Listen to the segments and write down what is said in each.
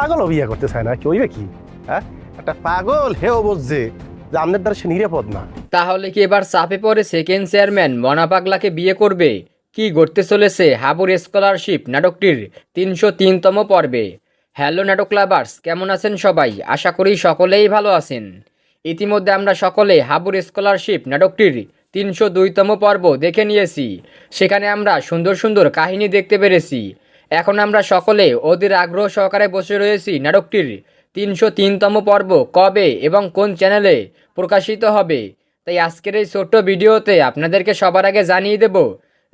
পাগলও বিয়ে করতে চায় না, কি হইবে কি? হ্যাঁ? একটা পাগল হেও বুঝছে যে আমাদের দ্বারা সে নিরাপদ না। তাহলে কি এবার চাপে পড়ে সেকেন্ড চেয়ারম্যান মনা পাগলাকে বিয়ে করবে? কি ঘটতে চলেছে হাবুর স্কলারশিপ নাটকটির তিনশো তিনতম পর্বে? হ্যালো নাটক লাভার্স কেমন আছেন সবাই? আশা করি সকলেই ভালো আছেন। ইতিমধ্যে আমরা সকলে হাবুর স্কলারশিপ নাটকটির তিনশো দুইতম পর্ব দেখে নিয়েছি। সেখানে আমরা সুন্দর সুন্দর কাহিনী দেখতে পেরেছি। এখন আমরা সকলে ওদের আগ্রহ সহকারে বসে রয়েছি নাটকটির তিনশো তিনতম পর্ব, কবে এবং কোন চ্যানেলে প্রকাশিত হবে। তাই আজকের এই ছোট্ট ভিডিওতে আপনাদেরকে সবার আগে জানিয়ে দেব,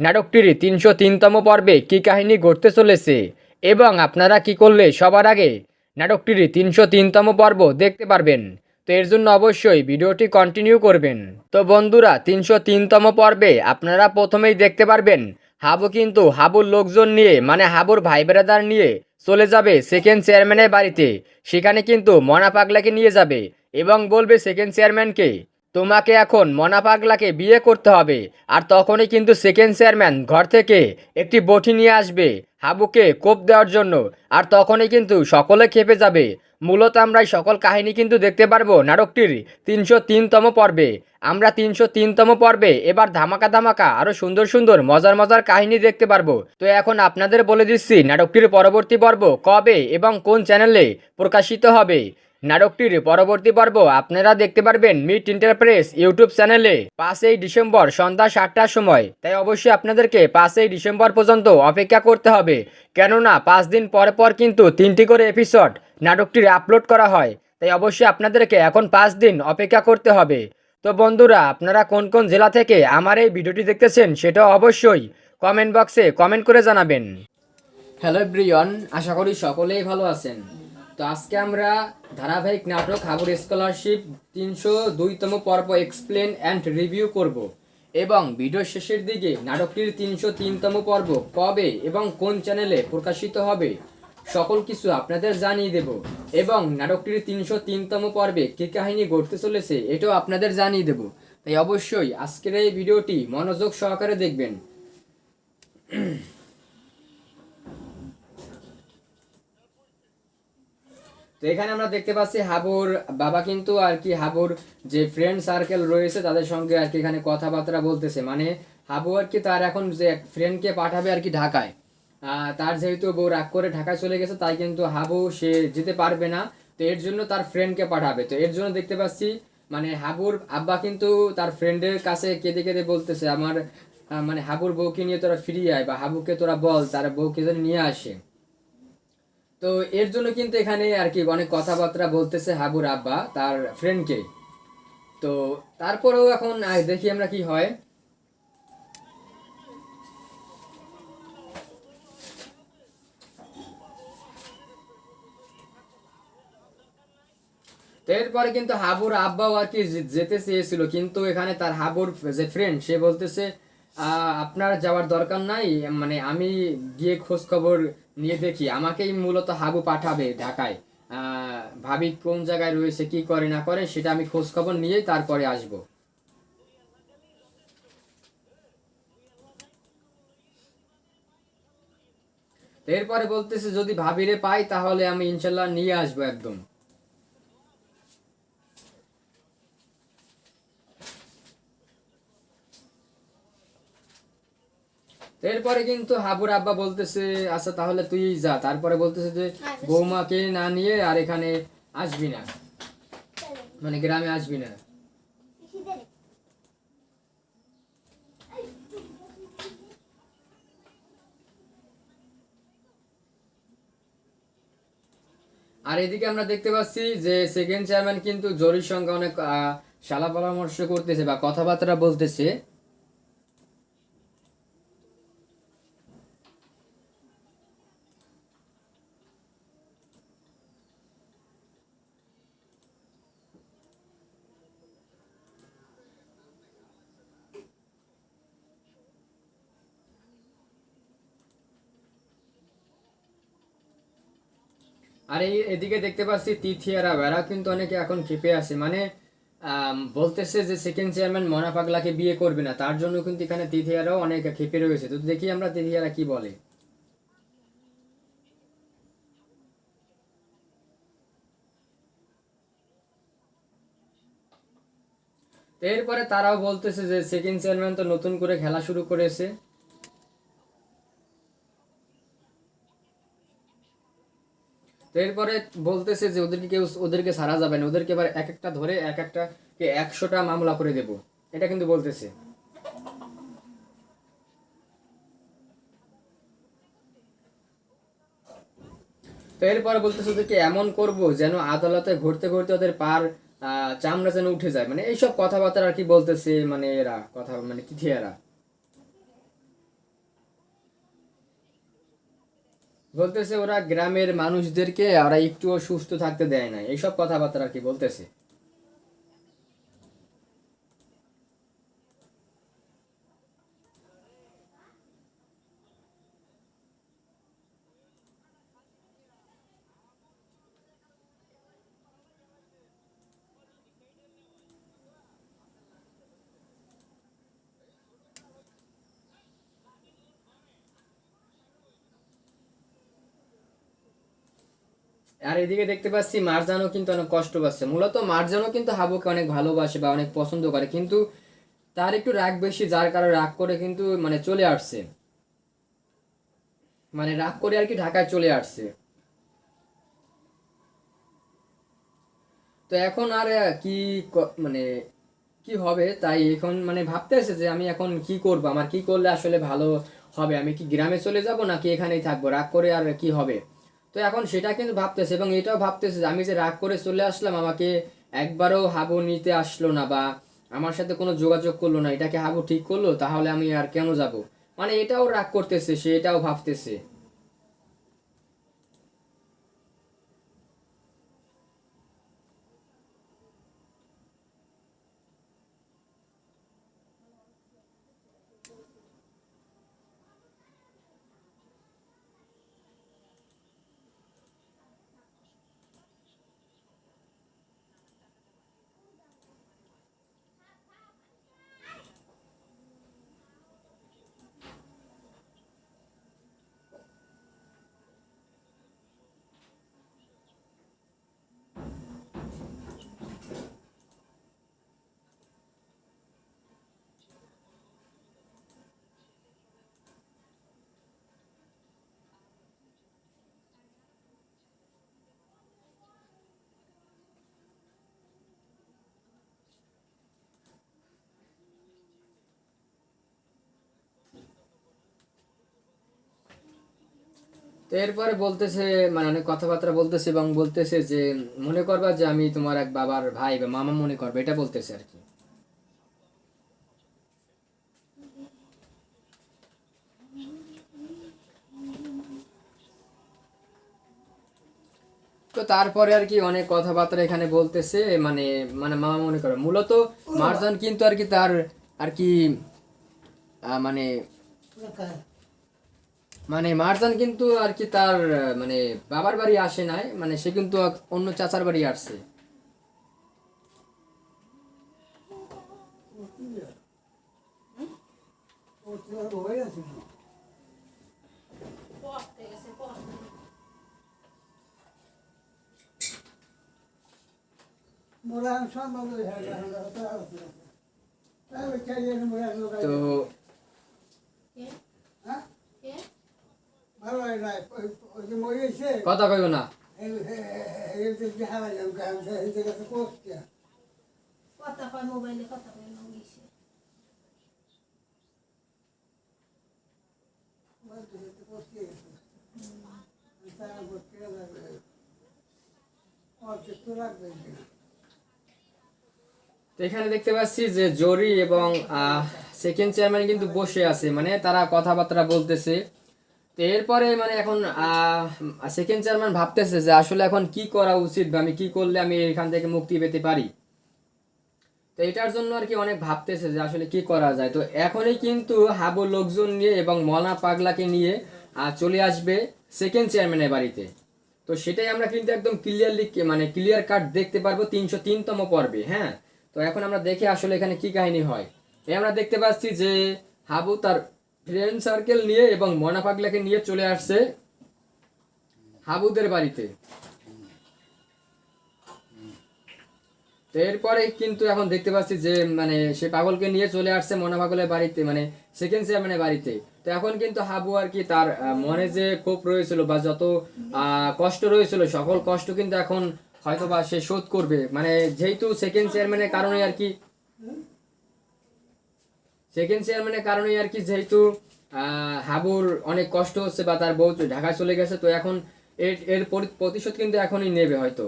নাটকটির তিনশো তিনতম পর্বে কী কাহিনী ঘটতে চলেছে এবং আপনারা কি করলে সবার আগে নাটকটির তিনশো তিনতম পর্ব দেখতে পারবেন। তো এর জন্য অবশ্যই ভিডিওটি কন্টিনিউ করবেন। তো বন্ধুরা, তিনশো তিনতম পর্বে আপনারা প্রথমেই দেখতে পারবেন হাবু কিন্তু হাবুর লোকজন নিয়ে মানে হাবুর ভাই বেড়াদার নিয়ে চলে যাবে সেকেন্ড চেয়ারম্যানের বাড়িতে। সেখানে কিন্তু মনা পাগলাকে নিয়ে যাবে এবং বলবে সেকেন্ড চেয়ারম্যানকে তোমাকে এখন মনা পাগলাকে বিয়ে করতে হবে। আর তখনই কিন্তু সেকেন্ড চেয়ারম্যান ঘর থেকে একটি বটি নিয়ে আসবে হাবুকে কোপ দেওয়ার জন্য। আর তখনই কিন্তু সকলে খেপে যাবে। মূলত আমরা এই সকল কাহিনী কিন্তু দেখতে পারব নাটকটির তিনশো তিনতম পর্বে। আমরা তিনশো তিনতম পর্বে, এবার ধামাকা ধামাকা আরও সুন্দর সুন্দর, মজার মজার কাহিনী দেখতে পারব। তো এখন আপনাদের বলে দিচ্ছি, নাটকটির পরবর্তী পর্ব কবে এবং কোন চ্যানেলে প্রকাশিত হবে? নাটকটির পরবর্তী পর্ব আপনারা দেখতে পারবেন মিট ইন্টারপ্রেস ইউটিউব চ্যানেলে পাঁচই ডিসেম্বর সন্ধ্যা সাতটার সময়। তাই অবশ্যই আপনাদেরকে পাঁচই ডিসেম্বর পর্যন্ত অপেক্ষা করতে হবে। কেননা পাঁচ দিন পর পর কিন্তু তিনটি করে এপিসোড নাটকটির আপলোড করা হয়। তাই অবশ্যই আপনাদেরকে এখন পাঁচ দিন অপেক্ষা করতে হবে। তো বন্ধুরা, আপনারা কোন কোন জেলা থেকে আমার এই ভিডিওটি দেখতেছেন সেটা অবশ্যই কমেন্ট বক্সে কমেন্ট করে জানাবেন। হ্যালো ব্রিয়ন আশা করি সকলেই ভালো আছেন। তো আজকে আমরা ধারাবাহিক নাটক, হাবুর স্কলারশিপ তিনশো দুইতম পর্ব এক্সপ্লেন অ্যান্ড রিভিউ করব এবং ভিডিও শেষের দিকে নাটকটির তিনশো তিনতম পর্ব কবে এবং কোন চ্যানেলে প্রকাশিত হবে, সকল কিছু আপনাদের জানিয়ে দেব এবং নাটকটির তিনশো তিনতম পর্বে কী কাহিনী ঘটতে চলেছে এটাও আপনাদের জানিয়ে দেব। তাই অবশ্যই আজকের এই ভিডিওটি মনোযোগ সহকারে দেখবেন। তো এখানে আমরা দেখতে পাচ্ছি হাবুর বাবা কিন্তু আর কি হাবুর যে ফ্রেন্ড সার্কেল রয়েছে তাদের সঙ্গে আর কি এখানে কথাবার্তা বলতেছে। মানে হাবু আর কি তার এখন যে ফ্রেন্ডকে পাঠাবে আর কি ঢাকায়। তার যেহেতু বউ রাগ করে ঢাকায় চলে গেছে, তাই কিন্তু হাবু সে যেতে পারবে না। তো এর জন্য তার ফ্রেন্ডকে পাঠাবে। তো এর জন্য দেখতে পাচ্ছি মানে হাবুর আব্বা কিন্তু তার ফ্রেন্ডের কাছে কেঁদে কেঁদে বলতেছে, আমার মানে হাবুর বউকে নিয়ে তোরা ফিরিয়ে আয় বা হাবুকে তোরা বল, তার বউকে যেন নিয়ে আসে। তো এর জন্য কিন্তু এখানে আর কি অনেক কথাবার্তা বলতেছে হাবুর আব্বা, তার ফ্রেন্ডকে তো তারপরেও এখন দেখি আমরা কি হয়। এরপরে কিন্তু হাবুর আব্বাও আর কি যেতে চেয়েছিল, কিন্তু এখানে তার হাবুর যে ফ্রেন্ড সে বলতেছে আপনার যাওয়ার দরকার নাই মানে আমি গিয়ে খোঁজ খবর নিয়ে দেখি। আমাকেই মূলত হাবু পাঠাবে ঢাকায়। ভাবি কোন জায়গায় রয়েছে, কি করে, না করে, সেটা আমি খোঁজ খবর নিয়েই তারপরে আসব। এরপরে বলতেছে, যদি ভাবিরে পাই, তাহলে আমি ইনশাল্লাহ নিয়ে আসব একদম। এরপরে কিন্তু হাবুর আব্বা বলতেছে আচ্ছা তাহলে তুই যা। তারপরে বলতেছে যে বৌমাকে না নিয়ে আর এখানে আসবি না। মানে গ্রামে আসবি না। আর এদিকে আমরা দেখতে পাচ্ছি যে সেকেন্ড চেয়ারম্যান কিন্তু জরির সঙ্গে অনেক শালা পরামর্শ করতেছে বা কথাবার্তা বলতেছে। আর এই এদিকে দেখতে পাচ্ছি তিথিয়ারা বেড়া কিন্তু অনেকে এখন ক্ষেপে আছে। মানে বলতেছে যে সেকেন্ড চেয়ারম্যান মনা পাগলাকে বিয়ে করবে না, তার জন্য কিন্তু এখানে তিথিয়ারাও অনেক ক্ষেপে রয়েছে। তো দেখি আমরা তিথিয়ারা কি বলে। এরপরে তারাও বলতেছে যে সেকেন্ড চেয়ারম্যান তো নতুন করে খেলা শুরু করেছে। এরপরে বলতেছে যে ওদেরকে কেউ, ওদেরকে সারা যাবে না। ওদেরকে এবার এক একটা ধরে এক একটা কে একশোটা মামলা করে দেব। এটা কিন্তু বলতেছে। তো এরপরে বলতেছে ওদেরকে এমন করব যেন আদালতে ঘুরতে ঘুরতে ওদের পার চামড়া যেন উঠে যায়। মানে এইসব কথাবার্তা আর কি বলতেছে মানে এরা, কথা মানে তিথি এরা বলতেছে ওরা গ্রামের মানুষদেরকে, ওরা একটুও সুস্থ থাকতে দেয় না এইসব কথাবার্তা আর কি বলতেছে। আর এদিকে দেখতে পাচ্ছি মারজানও কিন্তু অনেক কষ্ট পাচ্ছে। মূলত মারজানও কিন্তু হাবুকে অনেক ভালোবাসে বা অনেক পছন্দ করে, কিন্তু তার একটু রাগ বেশি, যার কারণে রাগ করে কিন্তু মানে চলে আসছে। মানে রাগ করে আর কি ঢাকায় চলে আসছে। তো এখন আর কি মানে কি হবে তাই এখন মানে ভাবতে ভাবতেছে যে আমি এখন কি করব? আমার কি করলে আসলে ভালো হবে? আমি কি গ্রামে চলে যাব নাকি এখানেই থাকব? রাগ করে আর কি হবে? তো এখন সেটা কিন্তু ভাবতেছে এবং এটাও ভাবতেছে যে আমি যে রাগ করে চলে আসলাম, আমাকে একবারও হাবু নিতে আসলো না বা আমার সাথে কোনো যোগাযোগ করল না, এটাকে হাবু ঠিক করল, তাহলে আমি আর কেন যাব? মানে এটাও রাগ করতেছে সে এটাও ভাবতেছে। এরপরে বলতেছে মানে অনেক কথাবার্তা বলতেছে এবং বলতেছে যে, মনে করবা যে আমি তোমার এক বাবার ভাই বা মামা মনে করবে, এটা বলতেছে আর কি। তো তারপরে আর কি অনেক কথাবার্তা এখানে বলতেছে মানে মানে মামা মনে করে মূলত মারজান কিন্তু আর কি তার আর কি মানে মানে মারজান কিন্তু আর কি তার মানে বাবার বাড়ি আসে নাই মানে সে কিন্তু অন্য চাচার বাড়ি আসছে তো কথা কইব না। কথা কয় মোবাইলে কথা কয় না এখানে দেখতে পাচ্ছি যে জরি এবং সেকেন্ড চেয়ারম্যান কিন্তু বসে আছে। মানে তারা কথাবার্তা বলতেছে। তো এরপরে মানে এখন সেকেন্ড চেয়ারম্যান ভাবতেছে যে আসলে এখন কি করা উচিত বা আমি কি করলে আমি এখান থেকে মুক্তি পেতে পারি? তো এটার জন্য আর কি অনেক ভাবতেছে যে আসলে কি করা যায়। তো এখনই কিন্তু হাবু লোকজন নিয়ে এবং মনা পাগলাকে নিয়ে চলে আসবে সেকেন্ড চেয়ারম্যানের বাড়িতে। তো সেটাই আমরা কিন্তু একদম ক্লিয়ারলি মানে ক্লিয়ার কাট দেখতে পারব তিনশো তিনতম পর্বে হ্যাঁ? তো এখন আমরা দেখে আসলে এখানে কি কাহিনী হয়। এই আমরা দেখতে পাচ্ছি যে হাবু তার ফ্রেন্ড সার্কেল নিয়ে এবং মনা পাগলাকে নিয়ে চলে আসছে হাবুদের বাড়িতে। এরপরে কিন্তু এখন দেখতে পাচ্ছি যে মানে সে পাগলকে নিয়ে চলে আসছে মনা পাগলের বাড়িতে মানে সেকেন্ড চেয়ারম্যানের বাড়িতে। তো এখন কিন্তু হাবু আর কি তার মনে যে ক্ষোভ রয়েছিল বা যত কষ্ট রয়েছিল, সকল কষ্ট কিন্তু এখন হয়তো বা সে শোধ করবে। মানে যেহেতু সেকেন্ড চেয়ারম্যানের কারণে আর কি সেকেন্ড চেয়ারম্যানের কারণে আর কি যেহেতু হাবুর অনেক কষ্ট হচ্ছে বা তার বউ ঢাকায় চলে গেছে, তো এখন এর এর প্রতিশোধ কিন্তু এখনই নেবে হয়তো।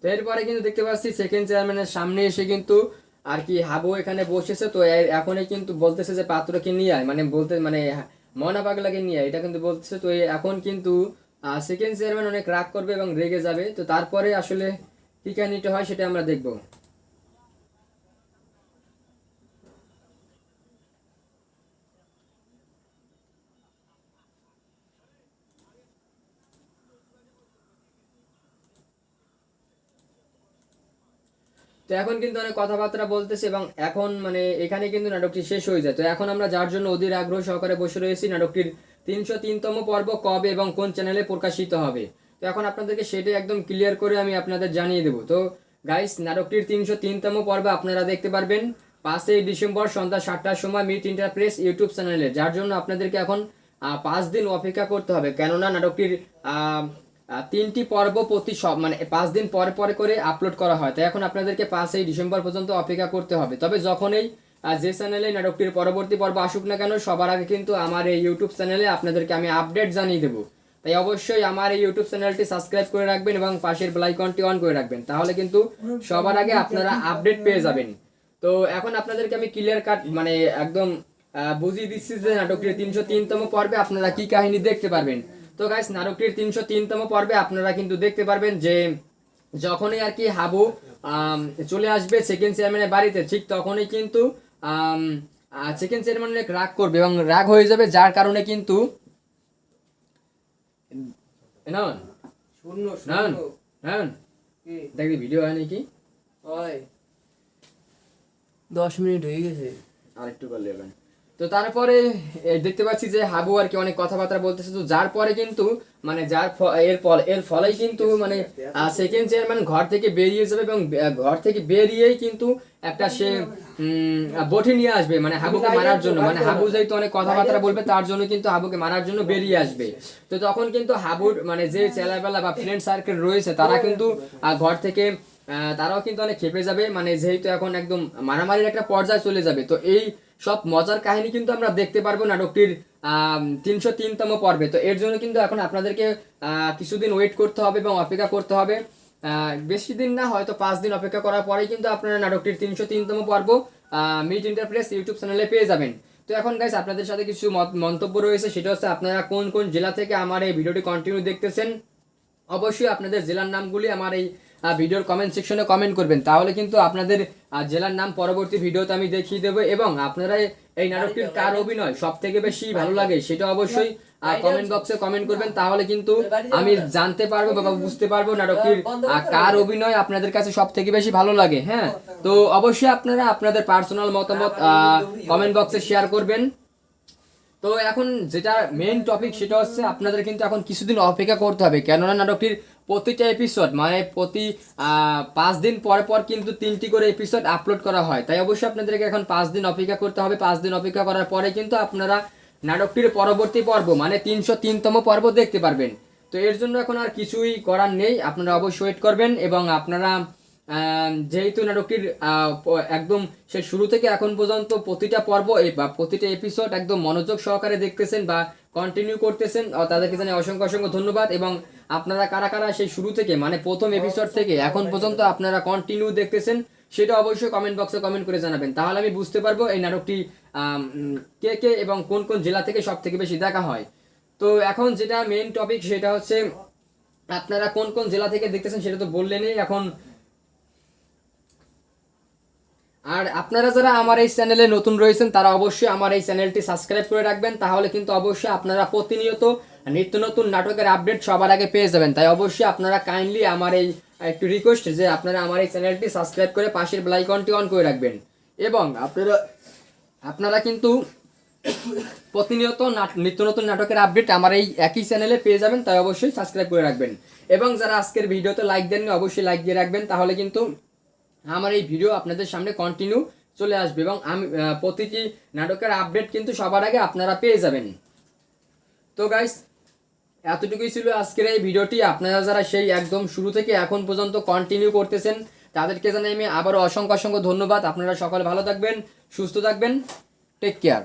তো এরপরে কিন্তু দেখতে পাচ্ছি সেকেন্ড চেয়ারম্যানের সামনে এসে কিন্তু আর কি হাবু এখানে বসেছে, তো এখনই কিন্তু বলতেছে যে পাত্রকে নিয়ে আয় মানে বলতে মানে ময়না পাগলাকে নিয়ে আয়, এটা কিন্তু বলতেছে, তো এখন কিন্তু সেকেন্ড চেয়ারম্যান অনেক রাগ করবে এবং রেগে যাবে। তো তারপরে আসলে কি কাহিনীটা হয় সেটা আমরা দেখব। তো এখন কিন্তু অনেক কথাবার্তা বলতেছে এবং এখন মানে এখানে কিন্তু নাটকটি শেষ হয়ে যায়। তো এখন আমরা যার জন্য অধীর আগ্রহ সহকারে বসে রয়েছি, নাটকটির তিনশো তিনতম পর্ব কবে এবং কোন চ্যানেলে প্রকাশিত হবে? তো এখন আপনাদেরকে সেটাই একদম ক্লিয়ার করে আমি আপনাদের জানিয়ে দেবো। তো গাইস নাটকটির তিনশো তিনতম পর্ব আপনারা দেখতে পারবেন পাঁচই ডিসেম্বর সন্ধ্যা সাতটার সময় মিট ইন্টারপ্রেস ইউটিউব চ্যানেলে, যার জন্য আপনাদেরকে এখন পাঁচ দিন অপেক্ষা করতে হবে। কেননা নাটকটির তিনটি পর্ব প্রতি সব মানে পাঁচ দিন পরে পরে করে আপলোড করা হয়। তাই এখন আপনাদেরকে পাঁচই ডিসেম্বর পর্যন্ত অপেক্ষা করতে হবে। তবে যখনই যে চ্যানেলে নাটকটির পরবর্তী পর্ব আসুক না কেন, সবার আগে কিন্তু আমার এই ইউটিউব চ্যানেলে আপনাদেরকে আমি আপডেট জানিয়ে দেবো। তাই অবশ্যই আমার এই ইউটিউব চ্যানেলটি সাবস্ক্রাইব করে রাখবেন এবং পাশের বেলাইকনটি অন করে রাখবেন। তাহলে কিন্তু সবার আগে আপনারা আপডেট পেয়ে যাবেন। তো এখন আপনাদেরকে আমি ক্লিয়ার কাট মানে একদম বুঝিয়ে দিচ্ছি যে নাটকটির তিনশো তিনতম পর্বে আপনারা কি কাহিনী দেখতে পারবেন। তো গাইস নাটকটির তিনশো তিনতম পর্বে আপনারা কিন্তু দেখতে পারবেন যে যখনই আর কি হাবু চলে আসবে সেকেন্ড চেয়ারম্যানের বাড়িতে, ঠিক তখনই কিন্তু সেকেন্ড সেরেমনি লেক রাগ করবে এবং রাগ হয়ে যাবে যার কারণে কিন্তু না দেখবি ভিডিও হয় নাকি? হয়। দশ মিনিট হয়ে গেছে। আর একটু করলে। তো তারপরে দেখতে পাচ্ছি যে হাবু আর কি অনেক কথাবার্তা বলতেছে। তো যার পরে কিন্তু মানে যার এর ফল এর ফলেই কিন্তু মানে সেকেন্ড চেয়ারম্যান ঘর থেকে বেরিয়ে যাবে এবং ঘর থেকে বেরিয়েই কিন্তু একটা সে বটি নিয়ে আসবে মানে হাবুকে মারার জন্য। মানে হাবু যেহেতু অনেক কথাবার্তা বলবে তার জন্য কিন্তু হাবুকে মারার জন্য বেরিয়ে আসবে। তো তখন কিন্তু হাবুর মানে যে চেলাবেলা বা ফ্রেন্ড সার্কেল রয়েছে তারা কিন্তু ঘর থেকে আহ, তারাও কিন্তু অনেক খেপে যাবে। মানে যেহেতু এখন একদম মারামারির একটা পর্যায়ে চলে যাবে। তো এই সব মজার কাহিনী কিন্তু আমরা দেখতে পারব নাটকটির তিনশো তিনতম পর্বে। তো এর জন্য কিন্তু এখন আপনাদেরকে কিছুদিন ওয়েট করতে হবে এবং অপেক্ষা করতে হবে। বেশি দিন না, হয়তো পাঁচ দিন অপেক্ষা করার পরেই কিন্তু আপনারা নাটকটির তিনশো তিনতম পর্ব মিট ইন্টারপ্রেস ইউটিউব চ্যানেলে পেয়ে যাবেন। তো এখন গাইস আপনাদের সাথে কিছু মন্তব্য রয়েছে, সেটা হচ্ছে আপনারা কোন কোন জেলা থেকে আমার এই ভিডিওটি কন্টিনিউ দেখতেছেন? অবশ্যই আপনাদের জেলার নামগুলি, আমার এই ভিডিওর কমেন্ট সেকশনে কমেন্ট করবেন। তাহলে কিন্তু আপনাদের জেলার নাম পরবর্তী ভিডিওতে আমি দেখিয়ে দেবো এবং আপনারা এই নাটকটির কার অভিনয় সব থেকে বেশি ভালো লাগে সেটা অবশ্যই কমেন্ট বক্সে কমেন্ট করবেন। তাহলে কিন্তু আমি জানতে পারব বা বুঝতে পারব নাটকটির কার অভিনয় আপনাদের কাছে সব থেকে বেশি ভালো লাগে হ্যাঁ? তো অবশ্যই আপনারা আপনাদের পার্সোনাল মতামত কমেন্ট বক্সে শেয়ার করবেন। তো এখন যেটা মেন টপিক সেটা হচ্ছে আপনাদের কিন্তু এখন কিছুদিন অপেক্ষা করতে হবে। কেননা নাটকটির প্রতিটা এপিসোড মানে প্রতি পাঁচ দিন পর পর কিন্তু তিনটি করে এপিসোড আপলোড করা হয়। তাই অবশ্যই আপনাদেরকে এখন পাঁচ দিন অপেক্ষা করতে হবে। পাঁচ দিন অপেক্ষা করার পরে কিন্তু আপনারা নাটকটির পরবর্তী পর্ব মানে তিনশো তিনতম পর্ব দেখতে পারবেন। তো এর জন্য এখন আর কিছুই করার নেই। আপনারা অবশ্যই ওয়েট করবেন এবং আপনারা যেহেতু নাটকটির একদম সে শুরু থেকে এখন পর্যন্ত প্রতিটা পর্ব বা প্রতিটা এপিসোড একদম মনোযোগ সহকারে দেখতেছেন বা কন্টিনিউ করতেছেন তাদেরকে জানাই অসংখ্য অসংখ্য ধন্যবাদ। এবং আপনারা কারা কারা সেই শুরু থেকে মানে প্রথম এপিসোড থেকে এখন পর্যন্ত আপনারা কন্টিনিউ দেখতেছেন, সেটা অবশ্যই কমেন্ট বক্সে কমেন্ট করে জানাবেন। তাহলে আমি বুঝতে পারব এই নাটকটি কে কে এবং কোন কোন জেলা থেকে সব থেকে বেশি দেখা হয়। তো এখন যেটা মেন টপিক সেটা হচ্ছে, আপনারা কোন কোন জেলা থেকে দেখতেছেন সেটা তো বললেনই, এখন আর আপনারা যারা আমার এই চ্যানেলে নতুন রয়েছেন, তারা অবশ্যই আমার এই চ্যানেলটি সাবস্ক্রাইব করে রাখবেন, তাহলে কিন্তু অবশ্যই আপনারা প্রতিনিয়ত নিত্য নতুন নাটকের আপডেট সবার আগে পেয়ে যাবেন। তাই অবশ্যই আপনারা কাইন্ডলি আমার এই, একটু রিকোয়েস্ট যে আপনারা আমার এই চ্যানেলটি সাবস্ক্রাইব করে পাশের বেলাইকনটি অন করে রাখবেন। এবং আপনারা আপনারা কিন্তু প্রতিনিয়ত নিত্য নতুন নাটকের আপডেট আমার এই একই চ্যানেলে পেয়ে যাবেন, তাই অবশ্যই সাবস্ক্রাইব করে রাখবেন। এবং যারা আজকের ভিডিওতে লাইক দেননি, অবশ্যই লাইক দিয়ে রাখবেন, তাহলে কিন্তু আমার এই ভিডিও আপনাদের সামনে কন্টিনিউ চলে আসবে এবং আমি প্রতিটি নাটকের আপডেট কিন্তু সবার আগে আপনারা পেয়ে যাবেন। তো গাইস এতটুকুই ছিল আজকের এই ভিডিওটি আপনারা যারা সেই একদম শুরু থেকে এখন পর্যন্ত কন্টিনিউ করতেছেন, তাদেরকে জানাই আমি আবারও অসংখ্য অসংখ্য ধন্যবাদ। আপনারা সকলে ভালো থাকবেন, সুস্থ থাকবেন। Take care